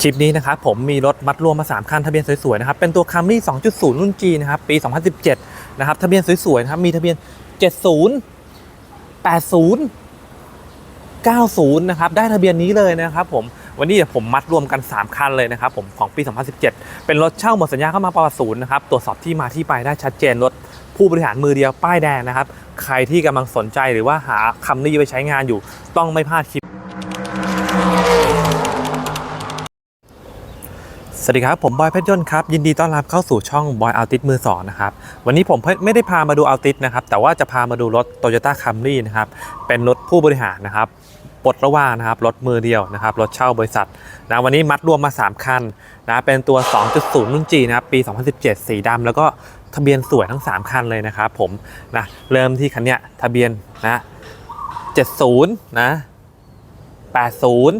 คลิปนี้นะครับผมมีรถมัดรวมมา 3 คันทะเบียนสวยๆนะครับเป็นตัว Camry 2.0 รุ่น G นะครับปี 2017 นะครับทะเบียนสวยๆนะครับมีทะเบียน 70 80 90 นะครับได้ทะเบียนนี้เลยนะครับผมวันนี้เดี๋ยวผมมัดรวมกัน 3 คันเลยนะครับผมของปี 2017 เป็นรถเช่าหมดสัญญาเข้ามาประวัติศูนย์นะครับตรวจสอบที่มาที่ไปได้ชัดเจนรถผู้บริหารมือเดียวป้ายแดงนะครับใครที่กำลังสนใจหรือว่าหาคำนี้ไปใช้งานอยู่ต้องไม่พลาดคลิป สวัสดีครับ ผมบอยเพชรยนต์ครับ ยินดีต้อนรับเข้าสู่ช่องบอยอัลติสมือสองนะครับ วันนี้ผมไม่ได้พามาดูอัลติสนะครับ แต่ว่าจะพามาดูรถ Toyota Camry นะครับ เป็นรถผู้บริหารนะครับปลดระว่างนะครับ รถมือเดียวนะครับ รถเช่าบริษัทนะวันนี้มัดรวมมา 3 คันนะเป็นตัว 2.0 รุ่น G นะครับ ปี 2017 สีดำแล้วก็ทะเบียนสวยทั้ง 3 คันเลยนะครับผมนะเริ่มที่คันเนี้ยทะเบียนนะ70นะ80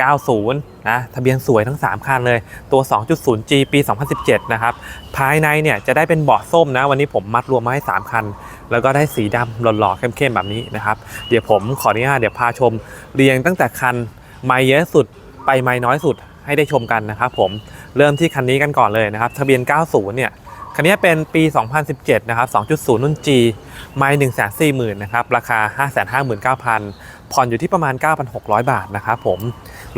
90 นะทะเบียนสวยทั้ง 3 คันเลย ตัว 2.0G ปี 2017 นะครับ ภายในเนี่ยจะได้เป็นเบาะส้มนะ วันนี้ผมมัดรวมมาให้ 3 คัน แล้วก็ได้สีดำหล่อๆ เข้มๆ แบบนี้นะครับ เดี๋ยวผมขออนุญาตเดี๋ยวพาชมเรียงตั้งแต่คันไม่เยอะสุดไปไม่น้อยสุดให้ได้ชมกันนะครับผมเริ่มที่คันนี้กันก่อนเลยนะครับ ทะเบียน 90 เนี่ย คันนี้เป็นปี 2017 นะครับ 2.0 รุ่น G ไม่140,000 นะครับ ราคา 559,000 ผ่อนอยู่ที่ประมาณ 9,600 บาทนะครับผม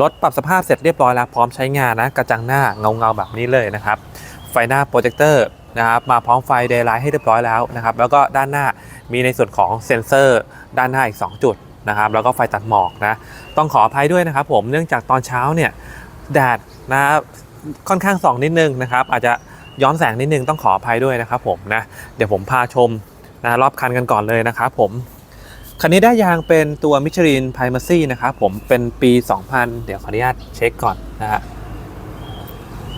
รถปรับสภาพเสร็จเรียบร้อยแล้ว พร้อมใช้งานนะ กระจังหน้าเงาเงาๆ แบบนี้เลยนะครับ ไฟหน้าโปรเจคเตอร์นะครับ มาพร้อมไฟเดย์ไลท์ให้เรียบร้อยแล้วนะครับ แล้วก็ด้านหน้ามีในส่วนของเซ็นเซอร์ ด้านหน้าอีก 2 จุดนะครับ แล้วก็ไฟตัดหมอกนะ ต้องขออภัยด้วยนะครับผม เนื่องจากตอนเช้าเนี่ยแดดนะค่อนข้างส่องนิดนึงนะครับ อาจจะ ย้อนแสงนิดนึงต้องขออภัยด้วยนะครับผมนะเดี๋ยวผมพาชมนะรอบคันกันก่อนเลยนะครับผมคันนี้ได้ยางเป็นตัวมิชลินไพรมาซี่นะครับผมเป็นปี 2000 เดี๋ยวขออนุญาตเช็คก่อนนะฮะ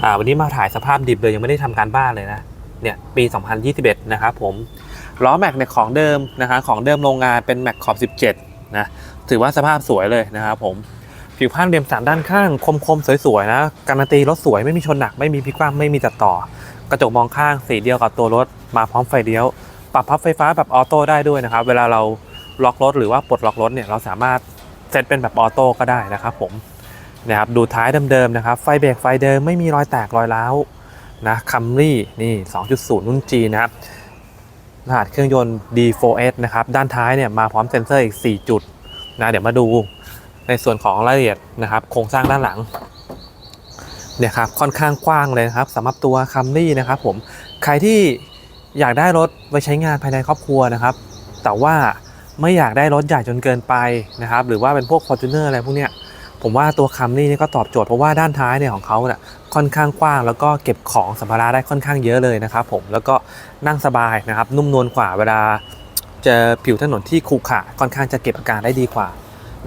อ่าวันนี้มาถ่ายสภาพดิบเลยยังไม่ได้ทำการบ้านเลยนะเนี่ยปี 2021 นะครับผมล้อแม็กเนี่ยของเดิมนะคะของเดิมโรงงานเป็นแม็กขอบ 17 นะถือว่าสภาพสวยเลยนะครับผม ผิวพรรณเรียมสันด้านข้างคมๆ สวยๆ นะการันตีรถสวยไม่มีชนหนักไม่มีพลิกคว่ำไม่มีตัดต่อ กระจกมองข้างสีเดียวกับตัวรถมาพร้อมไฟเลี้ยว ปรับพับไฟฟ้าแบบออโต้ได้ด้วยนะครับ เวลาเราล็อกรถหรือว่าปลดล็อกรถเนี่ยเราสามารถเซตเป็นแบบออโต้ก็ได้นะครับผมนะครับดูท้ายเดิมๆนะครับไฟเบรกไฟเดิมไม่มีรอยแตกรอยร้าวนะคัมรี่นี่ 2.0 รุ่น G นะครับรหัสเครื่องยนต์ D4S นะครับด้านท้ายเนี่ยมาพร้อมเซ็นเซอร์อีก 4 จุดนะเดี๋ยวมาดู ในส่วนของรายละเอียดนะครับ โครงสร้างด้านหลังเนี่ยครับค่อนข้างกว้างเลยนะครับสำหรับตัวคัมรี่นะครับผมใครที่อยากได้รถไว้ใช้งานภายในครอบครัวนะครับ แต่ว่าไม่อยากได้รถใหญ่จนเกินไปนะครับ หรือว่าเป็นพวก f o r t u n e r อะไรพวกเนี้ยผมว่าตัวคัมรี่นี่ก็ตอบโจทย์เพราะว่าด้านท้ายเนี่ยของเขาเนี่ยค่อนข้างกว้าง แล้วก็เก็บของสัมภาระได้ค่อนข้างเยอะเลยนะครับ ผมแล้วก็นั่งสบายนะครับ นุ่มนวลกว่าเวลาเจอผิวถนนที่ขรุขระค่อนข้างจะเก็บอาการได้ดีกว่า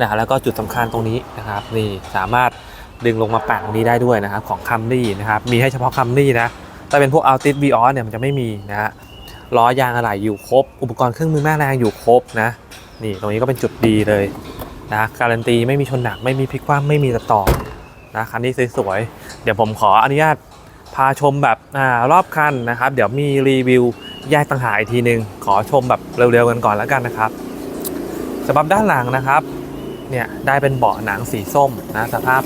นะแล้วก็จุดสำคัญตรงนี้นะครับนี่สามารถดึงลงมาแปะตรงนี้ได้ด้วยนะครับของคัมรี่นะครับมีให้เฉพาะคัมรี่นะแต่เป็นพวก Altis v ีออเนี่ยมันจะไม่มีนะฮะล้อยางอะไหล่อยู่ครบ อุปกรณ์เครื่องมือแม่แรงอยู่ครบนะนี่ตรงนี้ก็เป็นจุดดีเลยนะการันตีไม่มีชนหนักไม่มีพลิกคว่ำไม่มีตะต่อนะคันนี้สวยๆเดี๋ยวผมขออนุญาตพาชมแบบอรอบคันนะครับ เดี๋ยวมีรีวิวแยกต่างหากอีกทีหนึ่งขอชมแบบเร็วๆกันก่อนแล้วกันนะครับสำหรับด้านหลังนะครับ เนี่ยได้เป็นเบาะหนังสีส้มนะสภาพ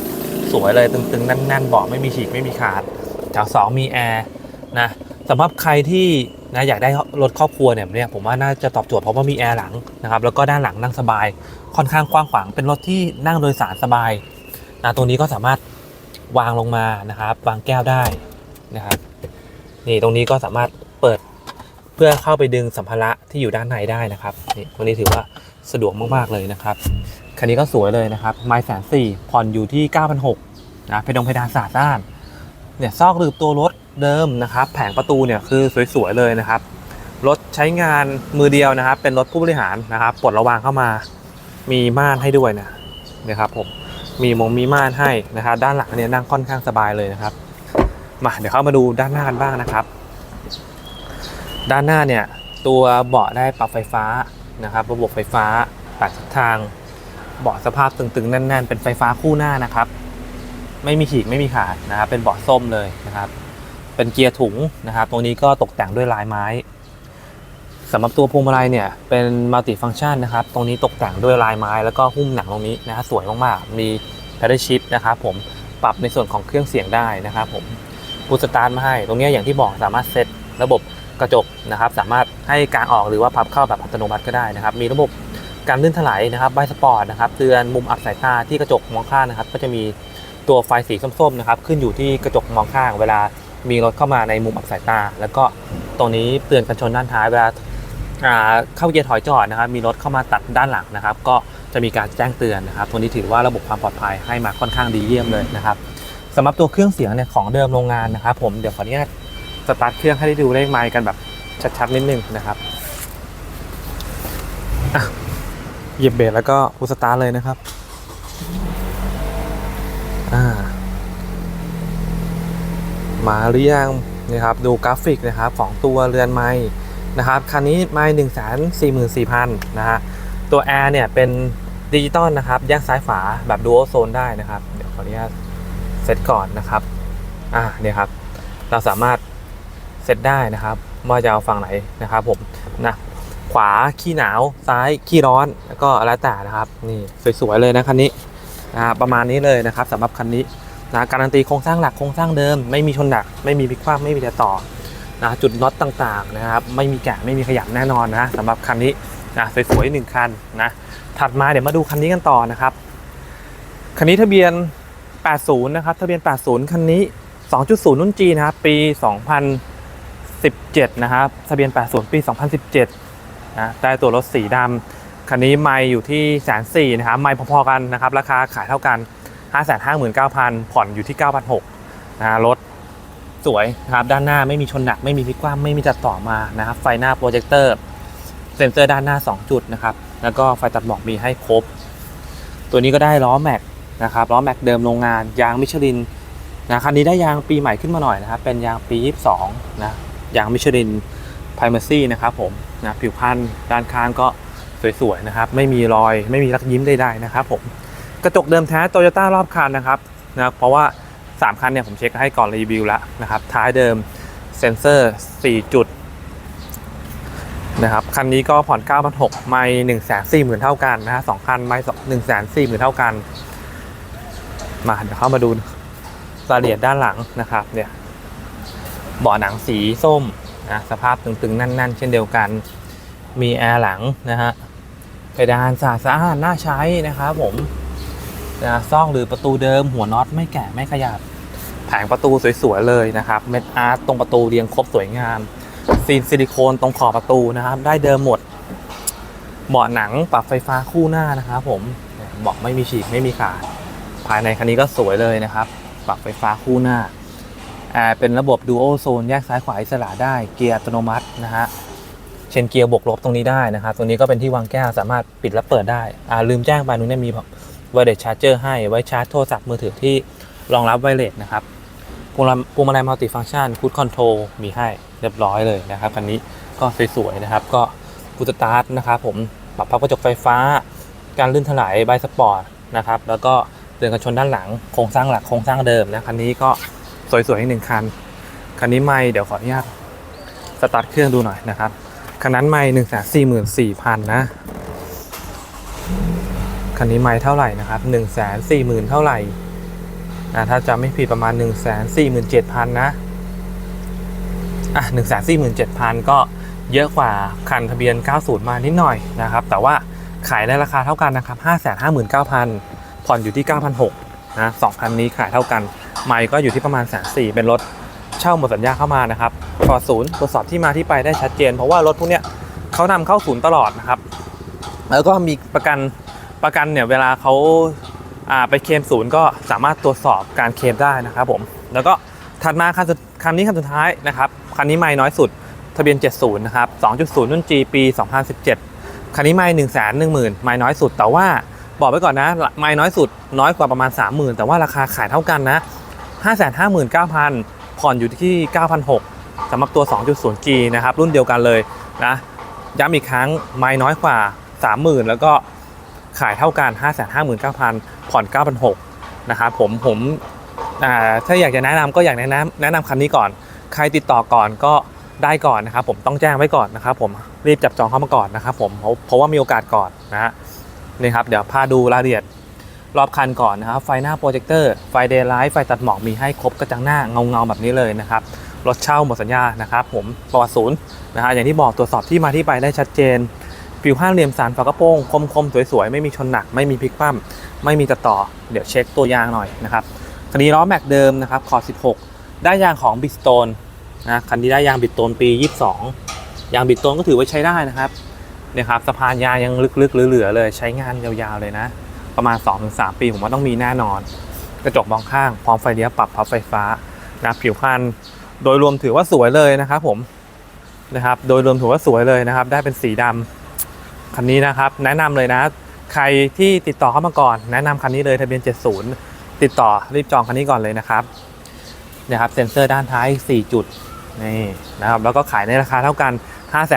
สวยเลยตึงๆแน่นๆเบาะไม่มีฉีกไม่มีขาดแถวสองมีแอร์นะสำหรับใครที่นะอยากได้รถครอบครัวเนี่ยเนี่ยผมว่าน่าจะตอบโจทย์เพราะว่ามีแอร์หลังนะครับแล้วก็ด้านหลังนั่งสบาย ค่อนข้างกว้างขวางเป็นรถที่นั่งโดยสารสบายนะตรงนี้ก็สามารถวางลงมานะครับวางแก้วได้นะครับนี่ตรงนี้ก็สามารถเปิดเพื่อเข้าไปดึงสัมภาระที่อยู่ด้านในได้นะครับนี่ตรงนี้ถือว่าสะดวกมากๆเลยนะครับ คันนี้ก็สวยเลยนะครับไม้แสนสี่ผ่อนอยู่ที่9 6 0 0นะเพดงเพดานสะอาดด้านเนี่ยซอกหลืบตัวรถเดิมนะครับ แผงประตูเนี่ยคือสวยๆเลยนะครับ รถใช้งานมือเดียวนะครับ เป็นรถผู้บริหารนะครับปลดระวางเข้ามา มีม่านให้ด้วยนะนะครับผมมีมงมีม่านให้นะครับ ด้านหลังเนี่ยนั่งค่อนข้างสบายเลยนะครับมาเดี๋ยวเข้ามาดูด้านหน้ากันบ้างนะครับ ด้านหน้าเนี่ยตัวเบาะได้ปรับไฟฟ้านะครับ ระบบไฟฟ้าตัดทิศทาง เบาะสภาพตึงๆแน่น ๆ เป็นไฟฟ้าคู่หน้านะครับ ไม่มีฉีกไม่มีขาดนะครับ เป็นเบาะส้มเลยนะครับ เป็นเกียร์ถุงนะครับ ตรงนี้ก็ตกแต่งด้วยลายไม้สำหรับตัวพวงมาลัยเนี่ยเป็นมัลติฟัง c t ชันนะครับ ตรงนี้ตกแต่งด้วยลายไม้แล้วก็หุ้มหนังตรงนี้นะฮะสวยมากๆ มี p a d d l shift นะครับผมปรับในส่วนของเครื่องเสียงได้นะครับผมพูสตาร์ทมาให้ ตรงนี้อย่างที่บอกสามารถเซตระบบกระจกนะครับ สามารถให้กางออกหรือว่าพับเข้าแบบอัตโนมัติก็ได้นะครับ มีระบบ การลื่นถลายนะครับใบสปอร์ตนะครับเตือนมุมอับสายตาที่กระจกมองข้างนะครับ ก็จะมีตัวไฟสีส้มๆนะครับขึ้นอยู่ที่กระจกมองข้าง เวลามีรถเข้ามาในมุมอับสายตา แล้วก็ตรงนี้เตือนกันชนด้านท้ายเวลาเข้าเกียร์ถอยจอดนะครับ มีรถเข้ามาตัดด้านหลังนะครับ ก็จะมีการแจ้งเตือนนะครับตัวนี้ถือว่าระบบความปลอดภัยให้มาค่อนข้างดีเยี่ยมเลยนะครับสำหรับตัวเครื่องเสียงเนี่ยของเดิมโรงงานนะครับ ผมเดี๋ยวขออนุญาตสตาร์ทเครื่องให้ได้ดูเลขไมค์กันแบบชัดๆนิดนึงนะครับ เหยียบเบรกแล้วก็พูสตาร์เลยนะครับ อ่า มาหรือยังนะครับดูกราฟิกนะครับของตัวเรือนไม้นะครับคันนี้ไม้หนึ่งแสนสี่หมื่นสี่พันนะฮะตัวแอร์เนี่ยเป็นดิจิตอลนะครับแยกซ้ายฝาแบบดู a l โซนได้นะครับ เดี๋ยวขออนุญาตเซตก่อนนะครับ อ่าเนี่ยครับ เราสามารถเซตได้นะครับว่าจะเอาฝั่งไหนนะครับผมนะ ขวาขี้หนาวซ้ายขี้ร้อนแล้วก็แล้วแต่นะครับนี่สวยๆเลยนะคันนี้นะประมาณนี้เลยนะครับสำหรับคันนี้นะการันตีโครงสร้างหลักโครงสร้างเดิม ไม่มีชนหนัก ไม่มีพลิกคว่ำไม่มีแต่ต่อนะจุดน็อตต่างๆนะครับไม่มีแกะไม่มีขยับแน่นอนนะสำหรับคันนี้นะสวยๆหนึ่งคันนะถัดมาเดี๋ยวมาดูคันนี้กันต่อนะครับคันนี้ทะเบียน 80 นะครับทะเบียน 80 คันนี้ 2.0 รุ่น G นะครับปี 2017 นะครับทะเบียน 80 ปี 2017 นะได้ตัวรถสีดำคันนี้ไม่อยู่ที่แสนสี่นะครับไม่พอๆกันนะครับ ราคาขายเท่ากัน 559,000 ผ่อนอยู่ที่ 9,600นะรถสวยนะครับด้านหน้าไม่มีชนหนักไม่มีพลิกคว่ำไม่มีจัดต่อมานะครับ ไฟหน้าโปรเจคเตอร์เซ็นเซอร์ด้านหน้า 2 จุดนะครับแล้วก็ไฟตัดหมอกมีให้ครบ ตัวนี้ก็ได้ล้อแม็กนะครับล้อแม็กเดิมโรงงานยางมิชลินนะคันนี้ได้ยางปีใหม่ขึ้นมาหน่อยนะครับ เป็นยางปี 22นะยางมิชลิน ไพรเมอร์ซี่นะครับผมนะผิวพรรณด้านข้างก็สวยๆนะครับ ไม่มีรอยไม่มีรักยิ้มใดๆนะครับผมกระจกเดิมแท้โตโยต้ารอบคันนะครับนะเพราะว่า 3 คันเนี่ยผมเช็คให้ก่อนรีวิวแล้วนะครับ ท้ายเดิมเซ็นเซอร์ 4 จุดนะครับคันนี้ก็ผ่อน 9 6 0 0ไม่1 4 0 0 0 0 เท่ากันนะฮะสองคันไม่1 4 0 0 0 0 เท่ากัน มาเดี๋ยวเข้ามาดูรายละเอียดด้านหลังนะครับเนี่ยเบาะหนังสีส้ม นะสภาพตึงๆแน่นๆ เช่นเดียวกัน มีแอร์หลังนะฮะเพดานสะอาดสะอาดน่าใช้นะครับผมนะซอกหรือประตูเดิมหัวน็อตไม่แกะไม่ขยับแผงประตูสวยๆเลยนะครับ เม็ดอาร์ตตรงประตูเรียงครบสวยงามซีนซิลิโคนตรงขอบประตูนะครับ ได้เดิมหมดเบาะหนังปรับไฟฟ้าคู่หน้านะครับผมเบาะไม่มีฉีกไม่มีขาด ภายในคันนี้ก็สวยเลยนะครับ ปรับไฟฟ้าคู่หน้า อร์เป็นระบบดูโอโซนแยกซ้ายขวาอิสระได้เกียร์อัตโนมัตินะฮะเชนเกียร์บวกลบตรงนี้ได้นะครับตรงนี้ก็เป็นที่วางแก้วสามารถปิดและเปิดได้อ่าลืมแจ้งไปนู้นเนี่ยมีไวเลสชาร์จเจอร์ให้ไว้ชาร์จโทรศัพท์มือถือที่รองรับไวเลสนะครับพวงมาลัยมัลติฟังก์ชันคูดคอนโทรมีให้เรียบร้อยเลยนะครับคันนี้ก็สวยๆนะครับ ก็กูสตาร์ทนะครับผมปรับพับกระจกไฟฟ้า การลื่นถลายใบสปอร์ตนะครับแล้วก็เตือนกันชนด้านหลังโครงสร้างหลักโครงสร้างเดิมนะคันนี้ก็ สวยๆอีกหนึ่งคัน คันนี้ไม่เดี๋ยวขออนุญาตสตาร์ทเครื่องดูหน่อยนะครับ คันนั้นไม่หนึ่งแสนสี่หมื่นสี่พันนะ คันนี้ไม่เท่าไหร่นะครับหนึ่งแสนสี่หมื่นเท่าไหร่นะถ้าจำไม่ผิดประมาณหนึ่งแสนสี่หมื่นเจ็ดพันนะ อะหนึ่งแสนสี่หมื่นเจ็ดพันก็เยอะกว่าคันทะเบียน 90 มานิดหน่อยนะครับ แต่ว่าขายในราคาเท่ากันนะครับ 5 5 9 0 0 0 ผ่อนอยู่ที่ 9,600นะสองคันนี้ขายเท่ากัน ไมค์ก็อยู่ที่ประมาณแสนสี่เป็นรถเช่าหมดสัญญาเข้ามานะครับตรวจศูนย์ตรวจสอบที่มาที่ไปได้ชัดเจน เพราะว่ารถพวกเนี้ยเขานำเข้าศูนย์ตลอดนะครับ แล้วก็มีประกันประกันเนี่ยเวลาเขาอ่าไปเคลมศูนย์ก็สามารถตรวจสอบการเคลมได้นะครับผม แล้วก็ถัดมาคันสุดคันนี้คันสุดท้ายนะครับ คันนี้ไม่น้อยสุดทะเบียน 70 นะครับ 2.0 รุ่น G ปี 2017 คันนี้ไม่1 1 0 0 0 0 ไม่น้อยสุด แต่ว่าบอกไว้ก่อนนะ ไม่น้อยสุดน้อยกว่าประมาณ 30,000 แต่ว่าราคาขายเท่ากันนะ 559,000 ผ่อนอยู่ที่ 9,600สำหรับตัว 2.0G นะครับ รุ่นเดียวกันเลยนะย้ำอีกครั้งไม่น้อยกว่า 30,000 แล้วก็ขายเท่ากัน 559,000 ผ่อน 9,600นะครับผมผมถ้าอยากจะแนะนำก็อยากแนะนำแนะนำคันนี้ก่อน ใครติดต่อก่อนก็ได้ก่อนนะครับผมต้องแจ้งไว้ก่อนนะครับผมรีบจับจองเข้ามาก่อนนะครับผมเพราะเพราะว่ามีโอกาสก่อนนะฮะนี่ครับเดี๋ยวพาดูรายละเอียด รอบคันก่อนนะครับ ไฟหน้าโปรเจคเตอร์ ไฟเดย์ไลท์ ไฟตัดหมอกมีให้ครบกระจังหน้าเงาเงาๆแบบนี้เลยนะครับ รถเช่าหมดสัญญานะครับผมประวัติศูนย์นะฮะอย่างที่บอกตรวจสอบที่มาที่ไปได้ชัดเจนผิวห้าเหลี่ยมสันฝากระโปรงคมคมๆ สวยๆ ไม่มีชนหนัก ไม่มีพลิกคว่ำไม่มีตัดต่อ เดี๋ยวเช็คตัวยางหน่อยนะครับคันนี้ล้อแม็กเดิมนะครับขอบ16 ได้ยางของบิสโตนนะคันนี้ได้ยางบิสโตนปี 22 ยางบิสโตนก็ถือว่าใช้ได้นะครับเนี่ยครับสะพานยางยังลึกๆเหลือๆเลยใช้งานยาวๆเลยนะ ประมาณ 2-3 ปีผมว่าต้องมีแน่นอน กระจกมองข้าง พร้อมไฟเลี้ยวปรับพับไฟฟ้านะผิวคันโดยรวมถือว่าสวยเลยนะครับผมนะครับ โดยรวมถือว่าสวยเลยนะครับ ได้เป็นสีดำคันนี้นะครับ แนะนำเลยนะ ใครที่ติดต่อเข้ามาก่อน แนะนำคันนี้เลยทะเบียน 70 ติดต่อรีบจองคันนี้ก่อนเลยนะครับนี่ยครับเซ็นเซอร์ด้านท้าย 4 จุดนี่นะครับแล้วก็ขายในราคาเท่ากัน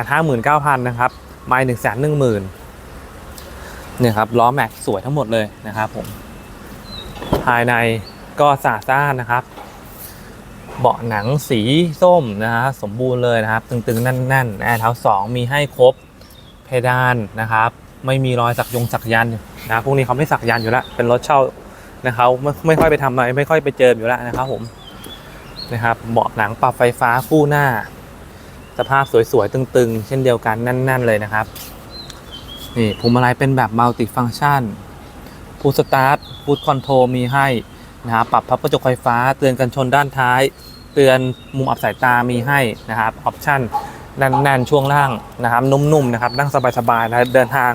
559,000 นะครับไม่1 1 0 0 0 0 เนี่ยครับล้อแม็กสวยทั้งหมดเลยนะครับผม ภายในก็สะอาดสะอานนะครับ เบาะหนังสีส้มนะฮะสมบูรณ์เลยนะครับ ตึงๆแน่นๆแอร์เท้าสองมีให้ครบเพดานนะครับ ไม่มีรอยสักยงสักยันนะพวกนี้เขาไม่สักยันอยู่แล้วเป็นรถเช่านะครับไม่ไม่ค่อยไปทำอะไรไม่ค่อยไปเจออยู่แล้วนะครับผมนะครับเบาะหนังปรับไฟฟ้าคู่หน้า สภาพสวยๆตึงๆ เช่นเดียวกันแน่น ๆ เลยนะครับ นี่พวงมาลัยเป็นแบบมัลติฟัง c t ชันพูสตาร์ทพูดคอนโทรมีให้นะครับปรับพับกระจกไฟฟ้า เตือนกันชนด้านท้าย เตือนมุมอับสายตามีให้นะครับออปชั่นแน่นๆช่วงล่างนะครับนุ่มๆนะครับนั่งสบายๆนะเดินทาง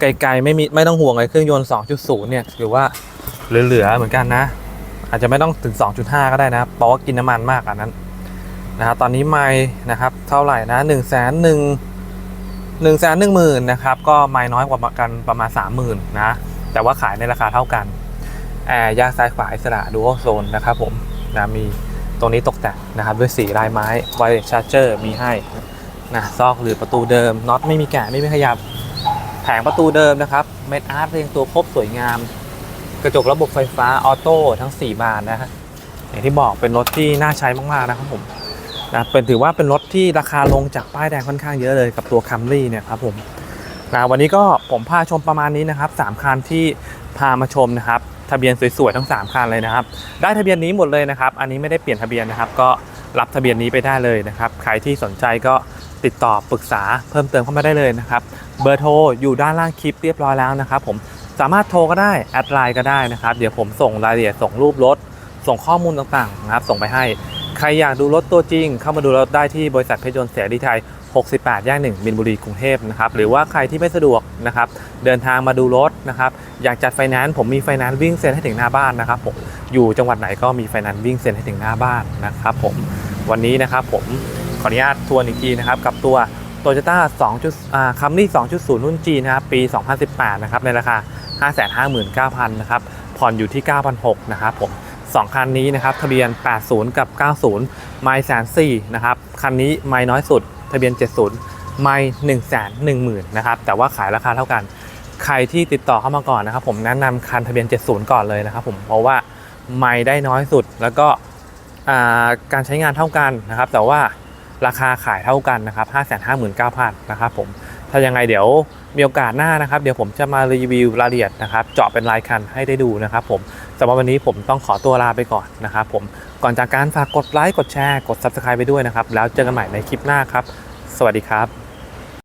ไกลๆไม่มีไม่ต้องห่วงเลยเครื่องยนต์ 2.0 เนี่ยถือว่าเหลือๆเหมือนกันนะ อาจจะไม่ต้องถึง 2.5 ก็ได้นะเพราะว่ากินน้ำมันมากอันนั้นนะครับตอนนี้ไม่นะครับเท่าไหร่นะ1 1 0 0 0 0 1 1 0 0 0 0นหนึ่งหมื่นนะครับก็ไม่น้อยกว่ากันประมาณ 30,000นะแต่ว่าขายในราคาเท่ากันแอร์ยาซ้ายขวาอิสระดูโอโซนนะครับผมนะมีตรงนี้ตกแต่งนะครับด้วยสีลายไม้ไวชาร์เจอร์มีให้นะซอกหรือประตูเดิมน็อตไม่มีแกะไม่มีขยับ แผงประตูเดิมนะครับเม็ดอาร์ตเรียงตัวครบสวยงาม กระจกระบบไฟฟ้าออโต้ทั้ง 4 บานนะฮะอย่างที่บอกเป็นรถที่น่าใช้มากๆนะครับผม นะเป็นถือว่าเป็นรถที่ราคาลงจากป้ายแดงค่อนข้างเยอะเลยกับตัวคัมรี่เนี่ยครับผมนะวันนี้ก็ผมพาชมประมาณนี้นะครับ3คันที่พามาชมนะครับทะเบียนสวยๆทั้ง 3คันเลยนะครับ ได้ทะเบียนนี้หมดเลยนะครับ อันนี้ไม่ได้เปลี่ยนทะเบียนนะครับ ก็รับทะเบียนนี้ไปได้เลยนะครับ ใครที่สนใจก็ติดต่อปรึกษาเพิ่มเติมเข้ามาได้เลยนะครับ เบอร์โทรอยู่ด้านล่างคลิปเรียบร้อยแล้วนะครับ ผมสามารถโทรก็ได้แอดไลน์ก็ได้นะครับ เดี๋ยวผมส่งรายละเอียดส่งรูปรถส่งข้อมูลต่างๆนะครับ ส่งไปให้ ใครอยากดูรถตัวจริง เข้ามาดูรถได้ที่บริษัทเพชรยนต์เสรีไทย 68แยก1มินบุรีกรุงเทพนะครับหรือว่าใครที่ไม่สะดวกนะครับเดินทางมาดูรถนะครับอยากจัดไฟแนนซ์ผมมีไฟแนนซ์วิ่งเซ็นให้ถึงหน้าบ้านนะครับผมอยู่จังหวัดไหนก็มีไฟแนนซ์วิ่งเซ็นให้ถึงหน้าบ้านนะครับผมวันนี้นะครับผมขออนุญาตทวนอีกทีนะครับกับตัว Toyota 2จุดอ่า Camry 2.0 รุ่น G นะครับปี 2018 นะครับในราคา 559,000 นะครับ ผ่อนอยู่ที่ 9,600 นะครับผม สองคันนี้นะครับทะเบียน 80 กับ 90 ไมล์แสนสี่นะครับคันนี้ไมล์น้อยสุด ทะเบียน 70 ไมล์1 1 0 0 0 0นะครับแต่ว่าขายราคาเท่ากัน ใครที่ติดต่อเข้ามาก่อนนะครับ ผมแนะนำคันทะเบียน 70 ก่อนเลยนะครับ ผมเพราะว่าไมล์ได้น้อยสุดแล้วก็การใช้งานเท่ากันนะครับ แต่ว่าราคาขายเท่ากันนะครับ 559,000นะครับผม ถ้ายังไงเดี๋ยวมีโอกาสหน้านะครับ เดี๋ยวผมจะมารีวิวรายละเอียดนะครับ เจาะเป็นรายคันให้ได้ดูนะครับผม สำหรับวันนี้ผมต้องขอตัวลาไปก่อนนะครับผมก่อนจากการฝากกดไลค์กดแชร์กด Subscribe ไปด้วยนะครับ แล้วเจอกันใหม่ในคลิปหน้าครับ สวัสดีครับ